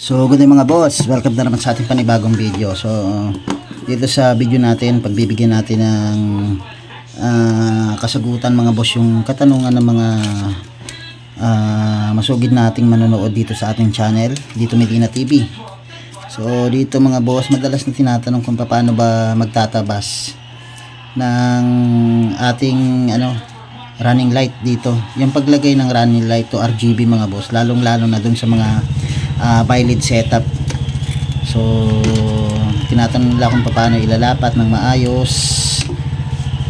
So, good day mga boss. Welcome na naman sa ating panibagong video. So, dito sa video natin, pagbibigyan natin ng ah, kasagutan mga boss yung katanungan ng mga ah, masugid nating manonood dito sa ating channel, dito Medina TV. So, dito mga boss, madalas na tinatanong kung paano ba magtatabas ng ating ano running light dito. Yung paglagay ng running light to RGB mga boss, lalong-lalo na dun sa mga uh, violet setup. So, tinatanong nila kung paano ilalapat ng maayos.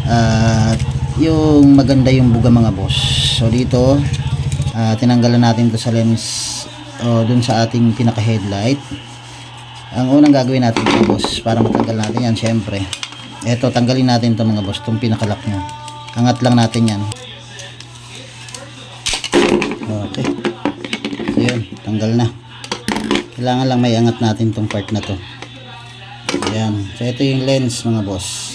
At yung maganda yung buga mga boss. So, dito, ah, tinanggalan natin to sa lens o dun sa ating pinaka headlight. Ang unang gagawin natin mga boss para matanggal natin yan syempre. Eto, tanggalin natin to mga boss, itong pinakalock niya. Angat lang natin yan. Okay. So yun, tanggal na. Kailangan lang may angat natin tong part na to. Ayan. So ito yung lens mga boss.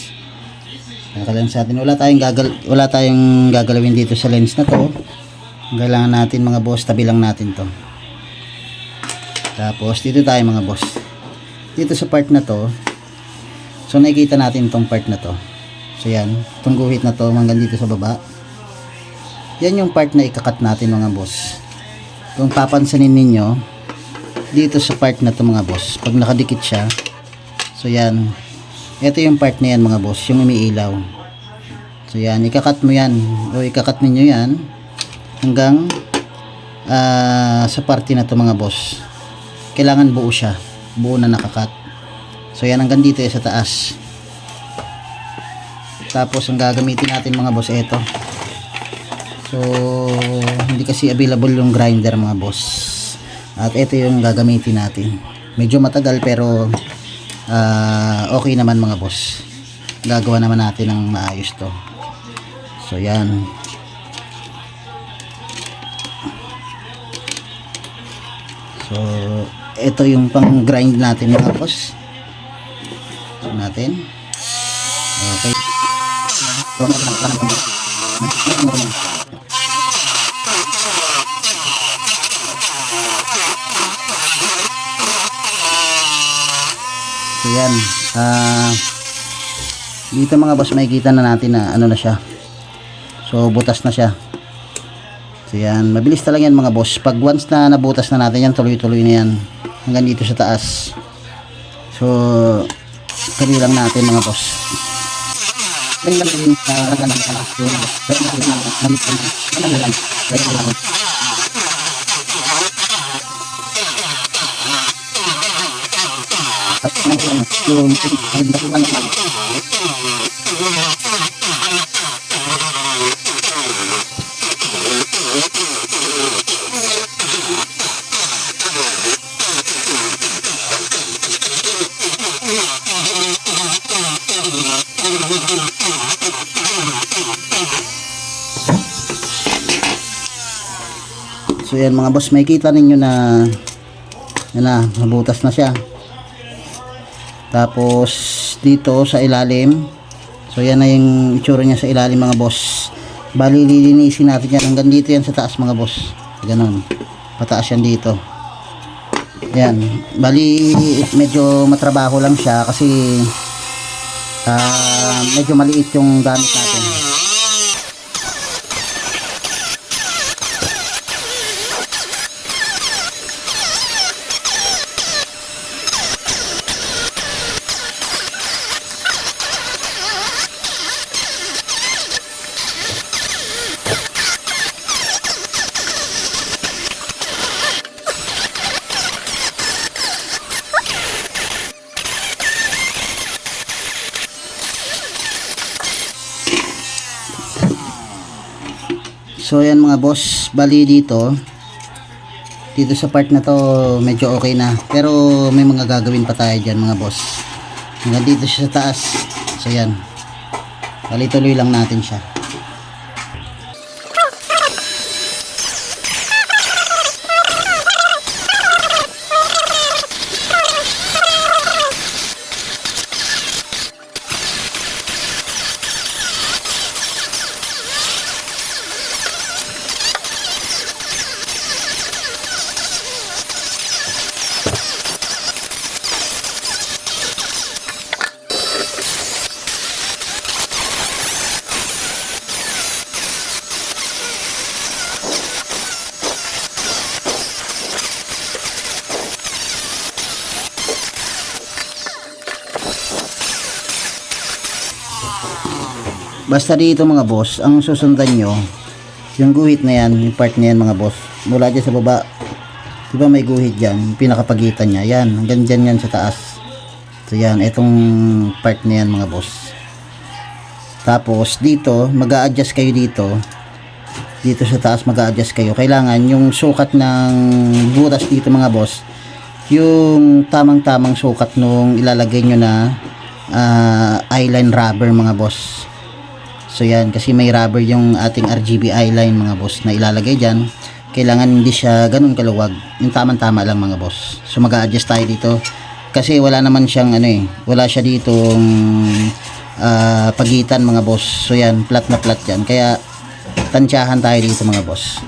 Naka-lens natin. Wala tayong gagal wala tayong gagalawin dito sa lens na to. Ang kailangan natin mga boss, tabi lang natin to. Tapos dito tayo mga boss. Dito sa part na to, so nakikita natin tong part na to. So yan, itong guhit na to hanggang dito sa baba. Yan yung part na ikakat natin mga boss. Kung papansinin ninyo, dito sa part na to mga boss, pag nakadikit siya, so yan, ito yung part na yan mga boss, yung umiilaw. So yan, ikakat mo yan, o ikakat ninyo yan, hanggang ah, sa parte na to mga boss. Kailangan buo siya, buo na nakakat. So yan, hanggang dito sa taas. Tapos ang gagamitin natin mga boss, ito. So, hindi kasi available yung grinder mga boss. At ito yung gagamitin natin. Medyo matagal pero ah, okay naman mga boss. Gagawa naman natin ng maayos to. So, yan. So, ito yung pang grind natin mga boss. So, natin. Okay. So yan. Ah dito mga boss makikita na natin na ano na siya. So butas na siya. So yan, mabilis talaga yan mga boss. Pag once na nabutas na natin yan, tuloy-tuloy na yan. Hanggang dito sa taas. So tuloy lang natin mga boss. Lang din sa So yan mga boss, makikita ninyo na yan na, nabutas na siya. Tapos dito sa ilalim, so yan na yung itsura niya sa ilalim mga boss. Bali lilinisin natin yan hanggang dito yan sa taas mga boss. Ganon. Pataas yan dito. Yan. Bali medyo matrabaho lang siya kasi ah, medyo maliit yung gamit natin. So yan mga boss, bali dito dito sa part na to medyo okay na. Pero may mga gagawin pa tayo dyan mga boss. Hanggang dito siya sa taas. So yan bali tuloy lang natin siya Basta dito mga boss, ang susundan nyo, yung guhit na yan, yung part na yan mga boss, mula dyan sa baba, di ba may guhit dyan, pinakapagitan niya, yan, hanggang dyan yan sa taas. So yan, itong part na yan mga boss. Tapos dito, mag adjust kayo dito. Dito sa taas mag adjust kayo. Kailangan yung sukat ng butas dito mga boss, yung tamang-tamang sukat nung ilalagay nyo na ah, eyeline rubber mga boss. So yan, kasi may rubber yung ating RGB eyeline mga boss na ilalagay dyan. Kailangan hindi siya ganun kaluwag. Yung tamang-tama lang mga boss. So mag adjust tayo dito. Kasi wala naman siyang ano eh, wala siya ditong ah, pagitan mga boss. So yan, flat na flat yan. Kaya tansyahan tayo dito mga boss.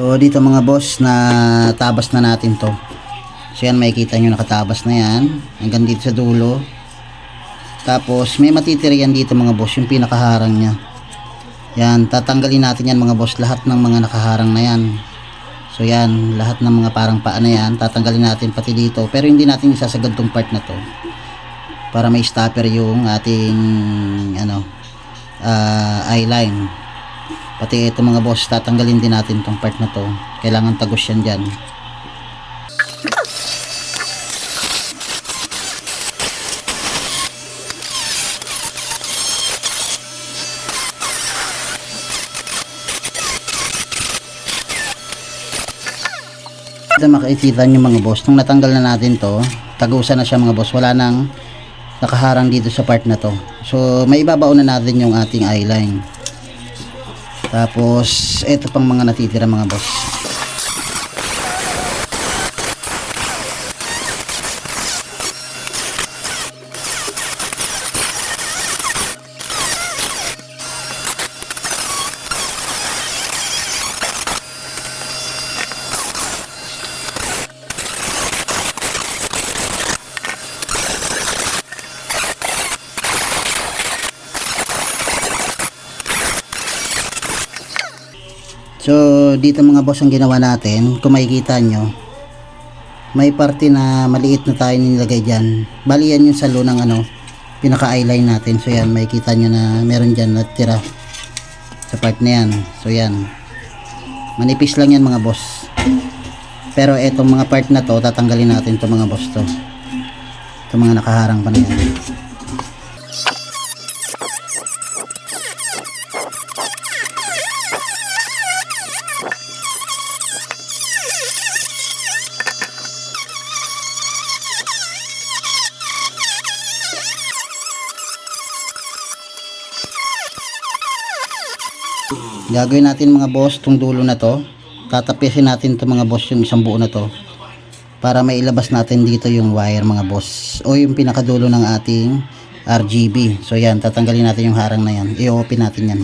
So dito mga boss na tabas na natin to. So yan makikita nyo nakatabas na yan. Hanggang dito sa dulo. Tapos may matitira yan dito mga boss yung pinakaharang niya. Yan tatanggalin natin yan mga boss lahat ng mga nakaharang na yan. So yan lahat ng mga parang paa na yan tatanggalin natin pati dito. Pero hindi natin isasagad tong part na to. Para may stopper yung ating ano ah, eyeline. Pati ito mga boss, tatanggalin din natin tong part na to. Kailangan tagos yan dyan. Ito makikita nyo mga boss, nung natanggal na natin to, tagusan na siya mga boss, wala nang nakaharang dito sa part na to. So, may ibabaon na natin yung ating eyeline. Tapos, ito pang mga natitira mga boss. Dito mga boss ang ginawa natin, kung makikita nyo, may parte na maliit na tayo nilagay dyan. Bali yan yung salo ng ano, pinaka-eyeline natin. So yan, makikita nyo na meron dyan natira sa part na yan. So yan, manipis lang yan mga boss. Pero etong mga part na to, tatanggalin natin to mga boss to. Itong mga nakaharang pa na yan. Gagawin natin mga boss tong dulo na to. Tatapisin natin to mga boss yung isang buo na to. Para may ilabas natin dito yung wire mga boss. O yung pinakadulo ng ating RGB. So yan, tatanggalin natin yung harang na yan. I-open natin yan.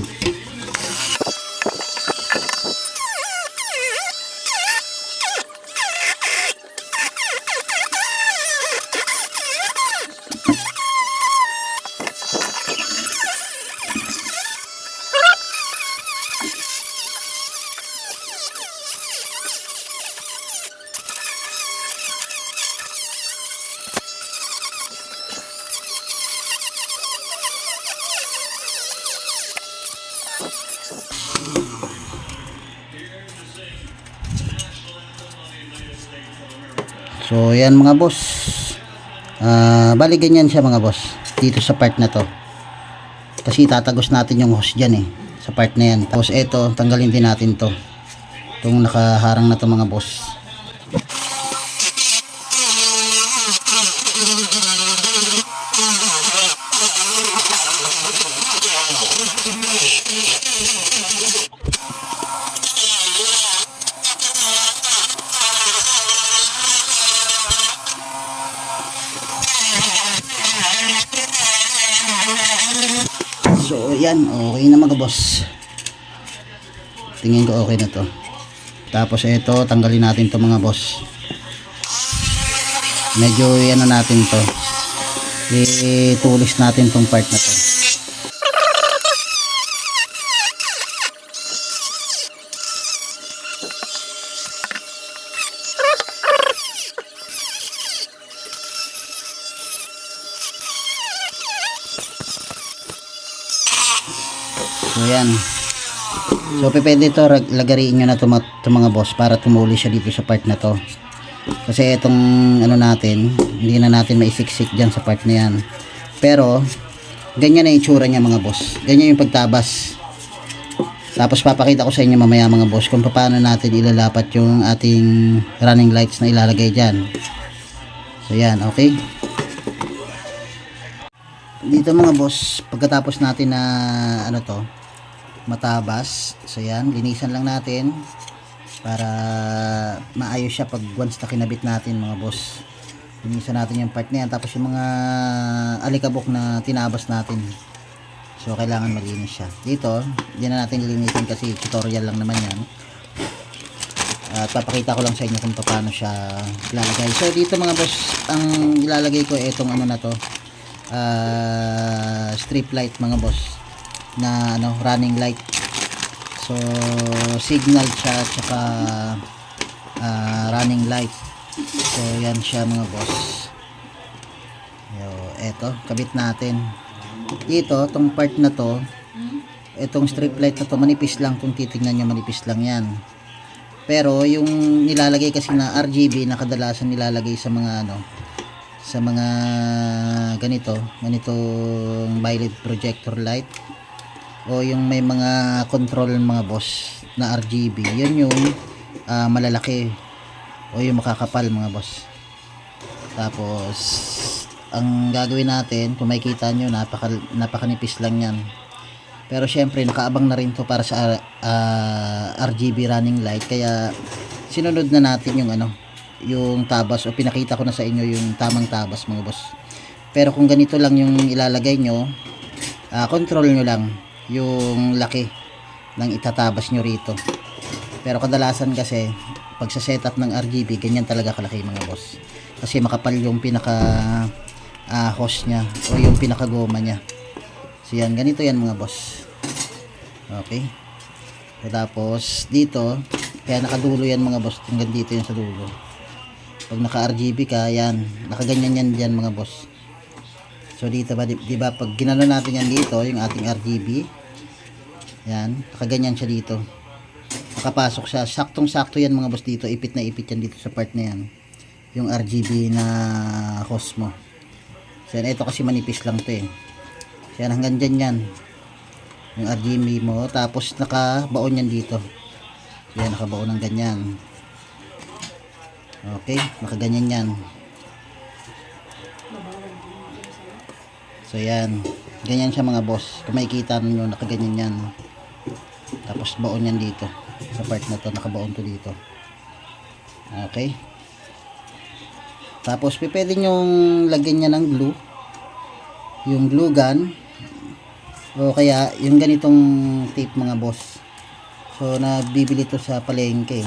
So, yan mga boss. Ah, bali ganyan siya mga boss. Dito sa part na to. Kasi tatagos natin yung hose dyan eh. Sa part na yan. Tapos eto, tanggalin din natin to. Itong nakaharang na to mga boss. So, yan. Okay na mga boss. Tingin ko okay na to. Tapos ito, tanggalin natin to mga boss. Medyo ano natin to. Itulis natin tong part na to. So yan. So pwede rag- lagariin nyo na to, to mga boss para tumuli siya dito sa part na to. Kasi itong ano natin, hindi na natin maisiksik dyan sa part na yan. Pero, ganyan na itsura niya mga boss. Ganyan yung pagtabas. Tapos papakita ko sa inyo mamaya mga boss kung paano natin ilalapat yung ating running lights na ilalagay dyan. So yan, okay? Dito mga boss, pagkatapos natin na ano to, matabas. So yan, linisan lang natin para maayos siya pag once na kinabit natin mga boss. Linisan natin yung part na yan. Tapos yung mga alikabok na tinabas natin. So kailangan malinis siya. Dito, hindi na natin linisin kasi tutorial lang naman yan. At papakita ko lang sa inyo kung paano siya ilalagay. So dito mga boss, ang ilalagay ko itong ano na to. ah strip light mga boss na ano running light. So signal siya tsaka ah, running light. So yan siya mga boss. Yo eto kabit natin. Dito tong part na to itong strip light na to manipis lang kung titingnan nyo manipis lang yan. Pero yung nilalagay kasi na RGB na kadalasan nilalagay sa mga ano sa mga ganito ganitong violet projector light o yung may mga control mga boss na RGB yun yung ah, malalaki. O yung makakapal mga boss. Tapos ang gagawin natin kung makikita nyo napaka, napakanipis lang yan. Pero syempre nakaabang na rin to para sa ah, RGB running light. Kaya sinunod na natin yung ano yung tabas o pinakita ko na sa inyo yung tamang tabas mga boss. Pero kung ganito lang yung ilalagay nyo ah, control nyo lang yung laki ng itatabas nyo rito. Pero kadalasan kasi pag sa setup ng RGB ganyan talaga kalaki mga boss. Kasi makapal yung pinaka ah, hose nya o yung pinaka goma nya so yan. Ganito yan mga boss. Okay. So, tapos dito kaya nakadulo yan mga boss. Hanggang dito yan sa dulo. Pag naka RGB ka yan. Nakaganyan yan dyan mga boss so dito ba di, ba pag ginano natin yan dito yung ating RGB yan nakaganyan siya dito. Nakapasok siya. Saktong sakto yan mga boss dito. Ipit na ipit yan dito sa part na yan. Yung RGB na hose mo. So yan ito kasi manipis lang to eh. So yan hanggang dyan yan. Yung RGB mo tapos nakabaon yan dito. Yan nakabaon ng ganyan. Okay, nakaganyan yan. So yan, ganyan siya mga boss. Kung makikita nyo, nakaganyan yan. Tapos baon yan dito. Sa part na to, nakabaon to dito. Okay. Tapos pwede nyong lagyan niya ng glue. Yung glue gun. O kaya yung ganitong tape mga boss. So nabibili to sa palengke.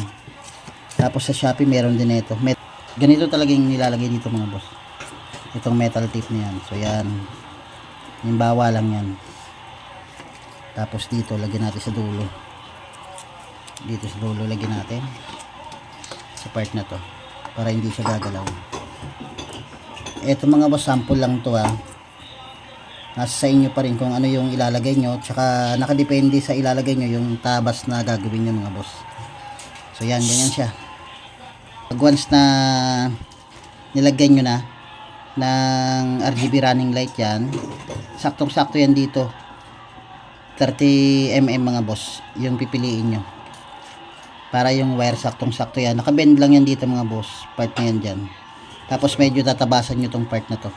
Tapos sa Shopee meron din ito. Met ganito talaga yung nilalagay dito mga boss. Itong metal tape na yan. So yan. Yung lang yan. Tapos dito lagyan natin sa dulo. Dito sa dulo lagyan natin. Sa part na to. Para hindi siya gagalaw. Ito mga boss sample lang to ah. Nasa sa inyo pa rin kung ano yung ilalagay nyo. Tsaka nakadepende sa ilalagay nyo yung tabas na gagawin nyo mga boss. So yan, ganyan siya. Pag once na nilagyan nyo na ng RGB running light yan. Saktong sakto yan dito. 30 mm mga boss yung pipiliin nyo. Para yung wire saktong sakto yan. Nakabend lang yan dito mga boss part na yan dyan. Tapos medyo tatabasan nyo tong part na to.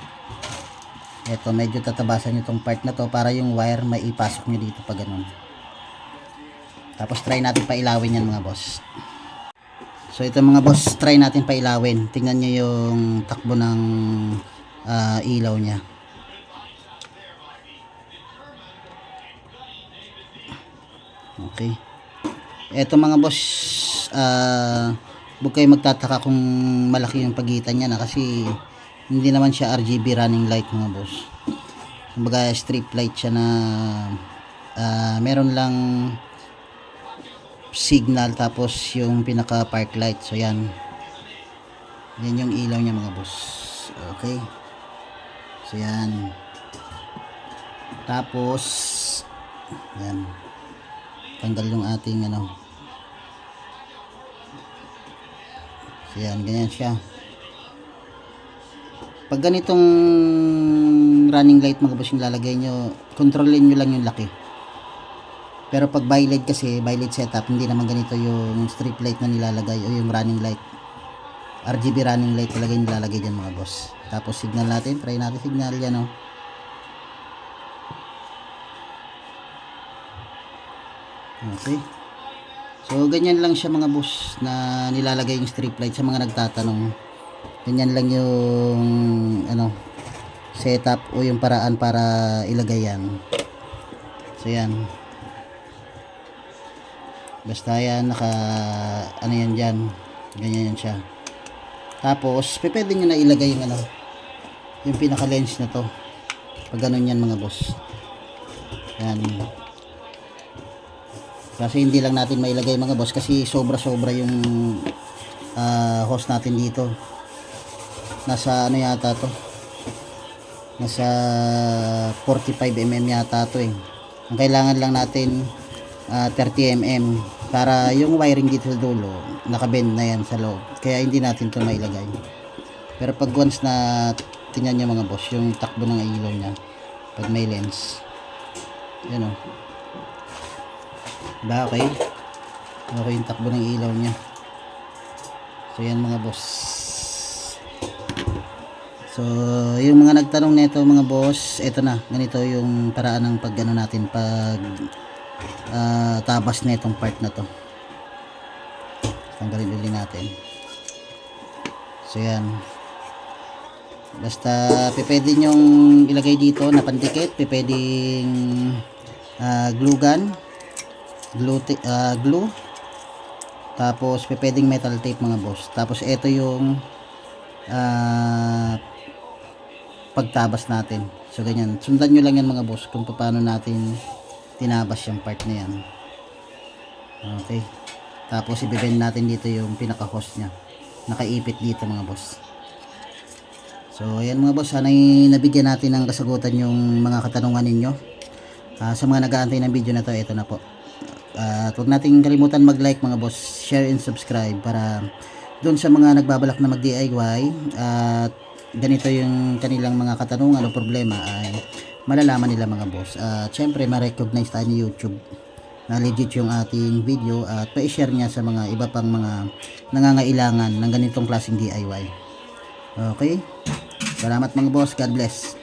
Eto medyo tatabasan nyo tong part na to para yung wire maipasok nyo dito pa ganun. Tapos try natin pailawin yan mga boss. So ito mga boss, try natin pailawin. Tingnan nyo yung takbo ng ah, ilaw niya. Okay. Ito mga boss, ah huwag kayo magtataka kung malaki yung pagitan niya na kasi hindi naman siya RGB running light mga boss. Kumbaga strip light siya na ah, meron lang signal tapos yung pinaka park light so yan yan yung ilaw niya mga boss okay so yan. Tapos yan. Tanggal yung ating ano. So yan. Ganyan siya. Pag ganitong running light mga boss yung lalagay nyo kontrolin nyo lang yung laki. Pero pag bi-LED kasi, bi-LED setup, hindi naman ganito yung strip light na nilalagay o yung running light. RGB running light talaga yung nilalagay dyan mga boss. Tapos signal natin, try natin signal yan oh. Okay. So ganyan lang siya mga boss na nilalagay yung strip light sa mga nagtatanong. Ganyan lang yung ano setup o yung paraan para ilagay yan. So yan. Basta yan, naka, ano yan dyan. Ganyan yan siya. Tapos, pwede nyo na ilagay yung ano, yung pinaka lens na to. Pag ganun yan mga boss. Yan. Kasi hindi lang natin mailagay mga boss kasi sobra-sobra yung ah, hose natin dito. Nasa ano yata to? Nasa 45 mm yata to eh. Ang kailangan lang natin ah, 30 mm para yung wiring dito sa dulo nakabend na yan sa loob kaya hindi natin to mailagay pero pag once na tingnan nyo mga boss yung takbo ng ilaw nya pag may lens. Yan o ba okay? Okay yung takbo ng ilaw nya so yan mga boss. So, yung mga nagtanong nito mga boss, ito na, ganito yung paraan ng pag natin, pag ah, tabas na itong part na to. Tanggalin uli natin. So, yan. Basta, pipwede nyong ilagay dito na pandikit, pipwedeng ah, glue gun, glue, ah, glue, tapos pipwedeng metal tape mga boss. Tapos, ito yung ah, pagtabas natin. So ganyan. Sundan nyo lang yan mga boss kung paano natin tinabas yung part na yan. Okay. Tapos ibibend natin dito yung pinaka-host niya. Nakaipit dito mga boss. So ayan mga boss, sana'y nabigyan natin ng kasagutan yung mga katanungan ninyo. Ah, sa mga nag-aantay ng video na to, ito na po. At huwag nating kalimutan mag-like mga boss, share and subscribe para doon sa mga nagbabalak na mag-DIY at ganito yung kanilang mga katanungan o problema ay malalaman nila mga boss. At syempre ma-recognize tayo ni YouTube na legit yung ating video at pa-share niya sa mga iba pang mga nangangailangan ng ganitong klaseng DIY. Okay? Salamat mga boss. God bless.